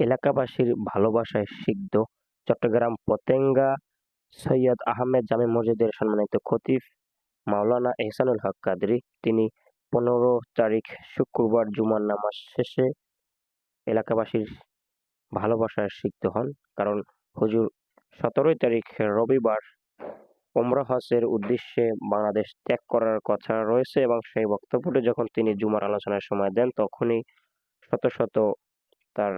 এলাকাবাসীর ভালোবাসায় সিদ্ধ। চট্টগ্রাম পতেঙ্গা সৈয়দ আহমেদ জামে মসজিদের সম্মানিত খতিব মাওলানা এহসানুল হক কাদরি। তিনি পনেরো তারিখ শুক্রবার জুমার নামাজ শেষে এলাকাবাসীর ভালোবাসায় সিদ্ধ হন। কারণ হুজুর সতেরোই তারিখ রবিবার ওমরা উদ্দেশ্যে বাংলাদেশ ত্যাগ করার কথা রয়েছে এবং সেই বক্তব্যটি যখন তিনি জুমার আলোচনার সময় দেন, তখনই শত শত তার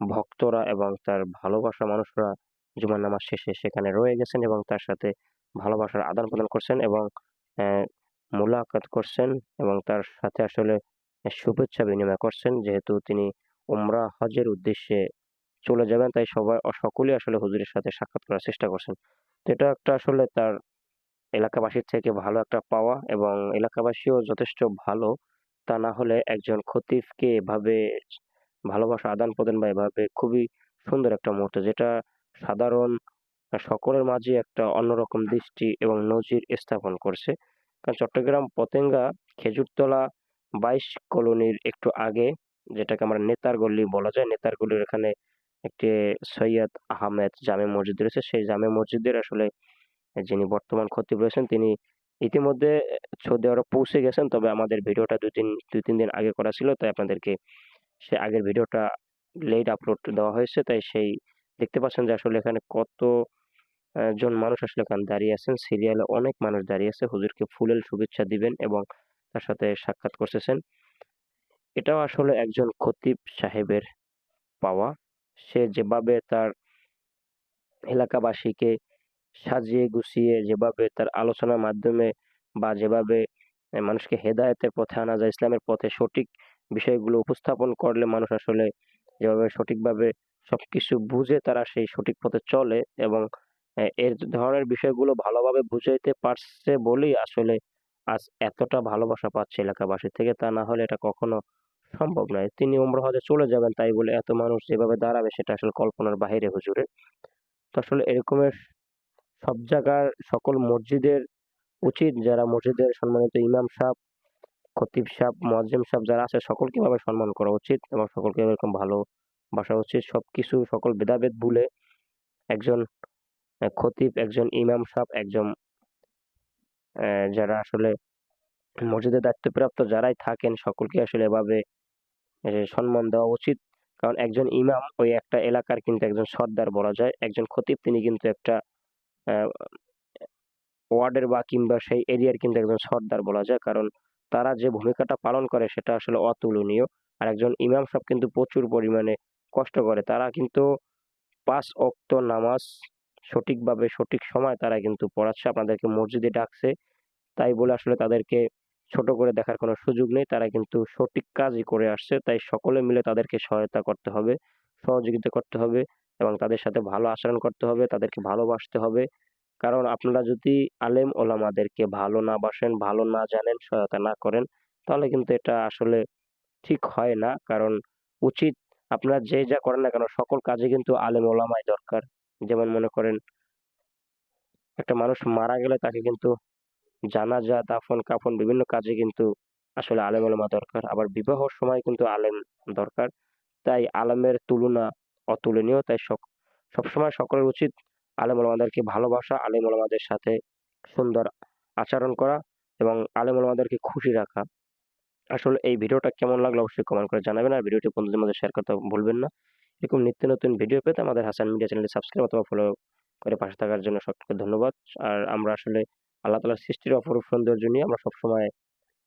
ভক্তরা এবং তার ভালোবাসা মানুষরা জুমার নামাজ শেষে সেখানে রয়ে গেছেন এবং তার সাথে ভালোবাসার আদান প্রদান করছেন এবং আহ, করছেন এবং তার সাথে আসলে শুভেচ্ছা বিনিময় করছেন। যেহেতু তিনি উমরা হজের উদ্দেশ্যে চলে যাবেন তাই সবাই সকলেই আসলে হুজুরের সাথে সাক্ষাৎ করার চেষ্টা করছেন। এটা একটা আসলে তার এলাকাবাসীর থেকে ভালো একটা পাওয়া এবং এলাকাবাসীও যথেষ্ট ভালো। তা না হলে একজন খতিবকে এভাবে ভালোবাসা আদান প্রদান বা এভাবে খুবই সুন্দর একটা মুহূর্ত, যেটা সাধারণ সকলের মাঝে একটা অন্যরকম দৃষ্টি এবং নজির স্থাপন করছে। কারণ চট্টগ্রাম, পতেঙ্গা, খেজুরতলা, বাইশ কলোনির একটু আগে যেটাকে আমরা নেতার গল্লি বলা যায়, নেতার গল্লির এখানে একটি সৈয়দ আহমেদ জামে মসজিদ রয়েছে। সেই জামে মসজিদের আসলে যিনি বর্তমান খতিব রয়েছেন, তিনি ইতিমধ্যে সৌদি আরব পৌঁছে গেছেন। তবে আমাদের ভিডিওটা দুই তিন দুই তিন দিন আগে করা ছিল, তাই আপনাদেরকে সে আগের ভিডিওটা লেট আপলোড দেওয়া হয়েছে, তাই সেই দেখতে পাচ্ছেন যে আসলে এখানে কত জন মানুষ আসলে এখানে দাঁড়িয়ে আছেন। সিরিয়ালে অনেক মানুষ দাঁড়িয়ে আছে। হুজুরকে ফুলেল শুভেচ্ছা দিবেন এবং তার সাথে সাক্ষাৎ করতেছেন। এটাও আসলে একজন খতিব সাহেবের পাওয়া। সে যেভাবে তার এলাকাবাসীকে সাজিয়ে গুছিয়ে, যেভাবে তার আলোচনার মাধ্যমে বা যেভাবে মানুষকে হেদায়েতের পথে আনা যায়, ইসলামের পথে সঠিক বিষয়গুলো উপস্থাপন করলে মানুষ আসলে যেভাবে সঠিকভাবে সবকিছু বুঝে তারা সেই সঠিক পথে চলে এবং এর ধরনের বিষয়গুলো ভালোভাবে বুঝাইতে পারছে বলেই আসলে আজ এতটা ভালোবাসা পাচ্ছে এলাকাবাসী। থেকে তা না হলে এটা কখনো সম্ভব নয়। তিনি উমরা হজে চলে যাবেন তাই বলে এত মানুষ যেভাবে দাঁড়াবে সেটা আসলে কল্পনার বাইরে হুজুরের। তো আসলে এরকমের সব জায়গার সকল মসজিদের উচিত যারা মসজিদের সম্মানিত ইমাম সাহেব খতিব সাহেব মুয়াজ্জিম সাহেব যারা আছে সকলকে এভাবে সম্মান করা উচিত এবং সকলকে এরকম ভালোবাসা উচিত। সবকিছু সকল ভেদাভেদ ভুলে একজন খতিব, একজন ইমাম সাহেব, একজন যারা আসলে মসজিদের দায়িত্বপ্রাপ্ত যারাই থাকেন সকলকে আসলে এভাবে সম্মান দেওয়া উচিত। কারণ একজন ইমাম ওই একটা এলাকার কিন্তু একজন সর্দার বলা যায়। একজন খতিব তিনি কিন্তু একটা ওয়ার্ডের বা কিংবা সেই এরিয়ার কিন্তু একজন সর্দার বলা যায়। কারণ তারা যে ভূমিকাটা পালন করে সেটা আসলে অতুলনীয়। আর একজন ইমাম সাহেব কিন্তু প্রচুর পরিমাণে কষ্ট করে। তারা কিন্তু পাঁচ ওয়াক্ত নামাজ সঠিকভাবে, সঠিক সময় তারা কিন্তু পড়াচ্ছে, আপনাদেরকে মসজিদে ডাকছে। তাই বলে আসলে তাদেরকে ছোট করে দেখার কোনো সুযোগ নেই। তারা কিন্তু সঠিক কাজই করে আসছে। তাই সকলে মিলে তাদেরকে সহায়তা করতে হবে, সহযোগিতা করতে হবে এবং তাদের সাথে ভালো আচরণ করতে হবে, তাদেরকে ভালোবাসতে হবে। কারণ আপনারা যদি আলেম ওলামাদেরকে ভালো না বাসেন, ভালো না জানেন, সহায়তা না করেন, তাহলে কিন্তু এটা আসলে ঠিক হয় না। কারণ উচিত আপনারা যে যা করেন না কেন, সকল কাজে কিন্তু আলেম ওলামাই দরকার। যেমন মনে করেন, একটা মানুষ মারা গেলে তাকে কিন্তু জানাজা, দাফন, কাফন বিভিন্ন কাজে কিন্তু আসলে আলেম ওলামা দরকার। আবার বিবাহর সময় কিন্তু আলেম দরকার। তাই আলেমের তুলনা অতুলনীয়। তাই সক- সবসময় সকলের উচিত আলেম ওলামাদেরকে ভালোবাসা, আলেম ওলামাদের সাথে সুন্দর আচরণ করা এবং আলেম ওলামাদেরকে খুশি রাখা। আসলে এই ভিডিওটা কেমন লাগল অবশ্যই কমেন্ট করে জানাবেন আর ভিডিওটি বন্ধুদের মধ্যে শেয়ার করতে ভুলবেন না। এরকম নিত্য নতুন ভিডিও পেতে আমাদের হাসান মিডিয়া চ্যানেলটি সাবস্ক্রাইব অথবা ফলো করে পাশে থাকার জন্য সকলকে ধন্যবাদ। আর আমরা আসলে আল্লাহ তালার সৃষ্টির অপরূপ সৌন্দর্য নিয়ে আমরা সবসময়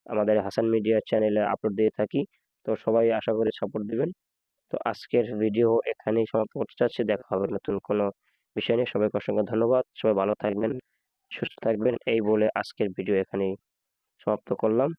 আমাদের হাসান মিডিয়া চ্যানেলে আপলোড দিয়ে থাকি। তো সবাই আশা করি সাপোর্ট দিবেন। তো আজকের ভিডিও এখানেই সমাপ্ত করতে চাচ্ছি। দেখা হবে নতুন কোনো বিষয় নিয়ে সবাইকে অসংখ্য ধন্যবাদ। সবাই ভালো থাকবেন, সুস্থ থাকবেন। এই বলে আজকের ভিডিও এখানেই সমাপ্ত করলাম।